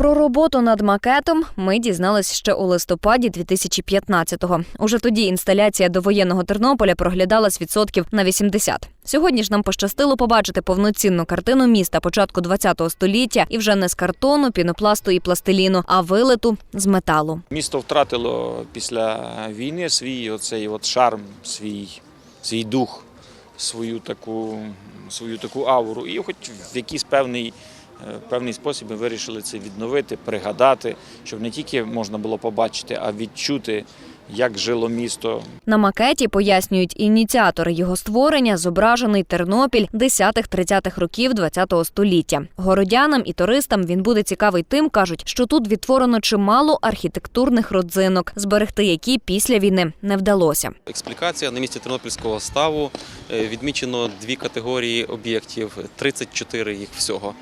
Про роботу над макетом ми дізнались ще у листопаді 2015-го. Уже тоді інсталяція до воєнного Тернополя проглядалась відсотків на 80. Сьогодні ж нам пощастило побачити повноцінну картину міста початку ХХ століття і вже не з картону, пінопласту і пластиліну, а вилиту з металу. Місто втратило після війни свій оцей от шарм, свій, свій дух, свою таку, свою таку ауру. І хоч в якийсь певний, е, певний спосіб ми вирішили це відновити, пригадати, щоб не тільки можна було побачити, а відчути, як жило місто На макеті пояснюють ініціатори його створення, зображений Тернопіль 10-30-х років ХХ століття. Городянам і туристам він буде цікавий тим, кажуть, що тут відтворено чимало архітектурних родзинок, зберегти які після війни не вдалося. Експлікація на місці Тернопільського ставу Е, відмічено дві категорії об'єктів, 34 їх всього.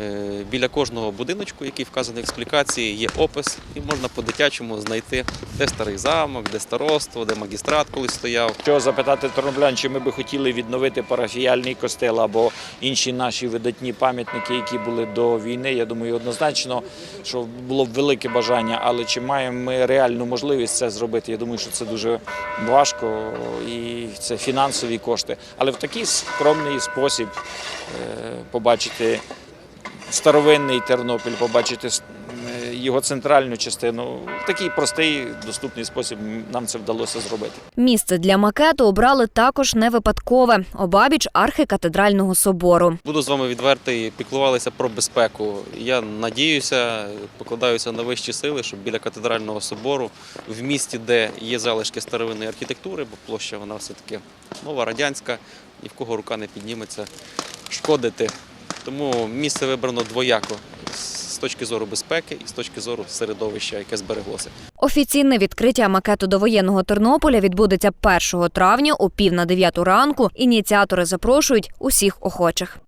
Е, Біля кожного будиночку, який вказаний в експлікації, є опис, і можна по-дитячому знайти, де старий замок, де староство, де магістрат колись стояв. Якщо запитати терноплян, чи ми би хотіли відновити парафіяльний костел або інші наші видатні пам'ятники, які були до війни, я думаю, однозначно, що було б велике бажання, але чи маємо ми реальну можливість це зробити? Я думаю, що це дуже важко і це фінансові кошти. Але в такий скромний спосіб е, побачити старовинний Тернопіль, побачити його центральну частину в такий простий, доступний спосіб нам це вдалося зробити. Місце для макету обрали також не випадкове обабіч архикатедрального собору. Буду з вами відвертий, піклувалися про безпеку. Я надіюся, покладаюся на вищі сили, щоб біля катедрального собору, в місті, де є залишки старовинної архітектури, бо площа вона все-таки нова, радянська, ні в кого рука не підніметься шкодити. Тому місце вибрано двояко з точки зору безпеки і з точки зору середовища, яке збереглося. Офіційне відкриття макету довоєнного Тернополя відбудеться 1 травня о пів на дев'яту ранку. Ініціатори запрошують усіх охочих.